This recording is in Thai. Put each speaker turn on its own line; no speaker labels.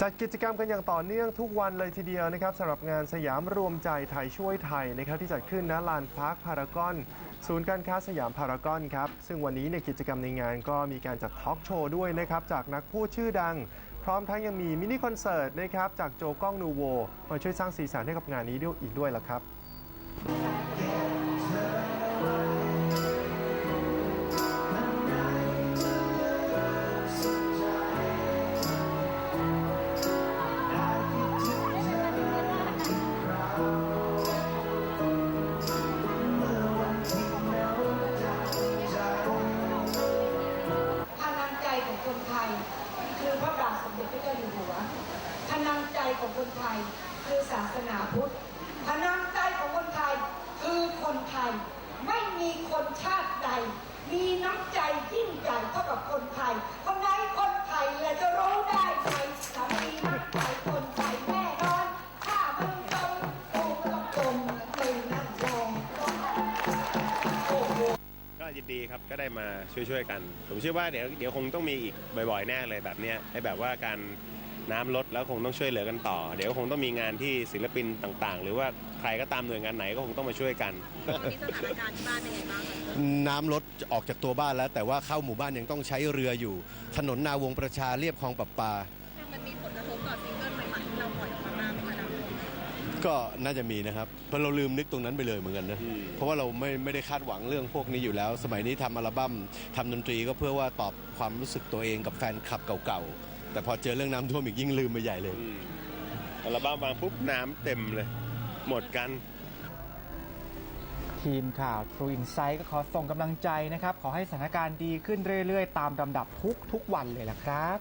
จัดกิจกรรมกันอย่างต่อเนื่องทุกวันเลยทีเดียวนะครับสำหรับงานสยามรวมใจไทยช่วยไทยนะครับที่จัดขึ้นณลานพาร์คพารากอน ศูนย์การค้าสยามพารากอนครับซึ่งวันนี้ในกิจกรรมในงานก็มีการจัดทอล์กโชว์ด้วยนะครับจากนักพูดชื่อดัง พร้อมทั้งยังมีมินิคอนเสิร์ตนะครับจากโจก้องนูโวมาช่วยสร้างสีสันให้กับงานนี้ด้วยอีกด้วยละครับ
ย คือพระบาทสมเด็จพระเจ้าอยู่หัวพลังใจของคนไทย คือศาสนาพุทธพลังใจของคนไทย คือคนไทย ไม่มีคนชาติใด มีน้ำใจยิ่งใหญ่เท่ากับคนไทย ยิน
ดีครับก็ได้มาช่วยๆกัน ผมเชื่อว่าเดี๋ยวเดี๋ยวคงต้องมีอีกบ่อยๆแน่เลยแบบเนี้ยให้แบบว่าการน้ำลดแล้วคงต้องช่วยเหลือกันต่อ เดี๋ยวคงต้องมีงานที่ศิลปินต่างๆ หรือว่าใครก็ตามหน่วยงานไหนก็คงต้องมาช่วยกัน
ตอนนี้สถานการณ์ที่บ้านเป็นไงบ้าง
น้ำลดออกจากตัวบ้านแล้ว แต่ว่าเข้าหมู่บ้านยังต้องใช้เรืออยู่ ถนนนาวงประชาเรียบคลองประปา ก็น่าจะมีนะครับเพราะเราลืมนึกตรงนั้นไปเลยเหมือนกันนะ
อืม
เพราะว่าเราไม่ไม่ได้คาดหวังเรื่องพวกนี้อยู่แล้ว สมัยนี้ทำอัลบั้มทำดนตรีก็เพื่อว่าตอบความรู้สึกตัวเองกับแฟนคลับเก่าๆแต่พอเจอเรื่องน้ำท่วมอีกยิ่งลืมไปใหญ่เลย
อืมอัลบั้มวางปุ๊บน้ำเต็มเลย หมดกัน
ทีมข่าว True Insight ก็ขอส่งกำลังใจนะครับ ขอให้สถานการณ์ดีขึ้นเรื่อยๆ ตามลำดับทุกๆวันเลยล่ะครับ